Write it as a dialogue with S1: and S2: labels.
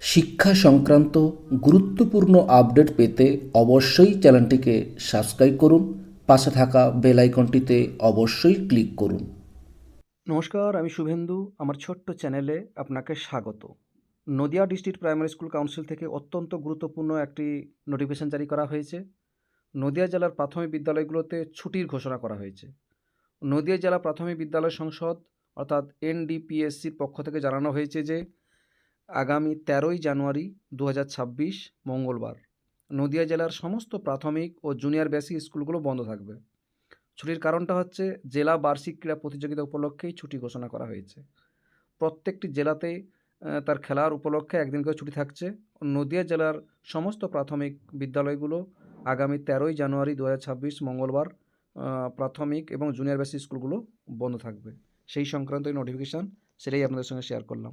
S1: শিক্ষা সংক্রান্ত গুরুত্বপূর্ণ আপডেট পেতে অবশ্যই চ্যানেলটিকে সাবস্ক্রাইব করুন, পাশে থাকা বেল আইকনটিতে অবশ্যই ক্লিক করুন।
S2: নমস্কার, আমি শুভেন্দু। আমার ছোট্ট চ্যানেলে আপনাকে স্বাগত। Nadia district primary school council থেকে অত্যন্ত গুরুত্বপূর্ণ একটি নোটিফিকেশন জারি করা হয়েছে। নদিয়া জেলার প্রাথমিক বিদ্যালয়গুলোতে ছুটির ঘোষণা করা হয়েছে। নদিয়া জেলা প্রাথমিক বিদ্যালয় সংসদ, অর্থাৎ এনডিপিএসসির পক্ষ থেকে জানানো হয়েছে যে আগামী তেরোই জানুয়ারি দু হাজার ছাব্বিশ মঙ্গলবার। নদিয়া জেলার সমস্ত প্রাথমিক ও জুনিয়র বেসিক স্কুলগুলো বন্ধ থাকবে। ছুটির কারণটা হচ্ছে জেলা বার্ষিক ক্রীড়া প্রতিযোগিতা উপলক্ষেই ছুটি ঘোষণা করা হয়েছে। প্রত্যেকটি জেলাতেই আহ, তার খেলার উপলক্ষে একদিন করে ছুটি থাকছে। নদিয়া জেলার সমস্ত প্রাথমিক বিদ্যালয়গুলো আগামী তেরোই জানুয়ারি দু হাজার ছাব্বিশ মঙ্গলবার প্রাথমিক এবং জুনিয়র বেসিক স্কুলগুলো বন্ধ থাকবে। সেই সংক্রান্ত নোটিফিকেশান সেটাই আপনাদের সঙ্গে শেয়ার করলাম।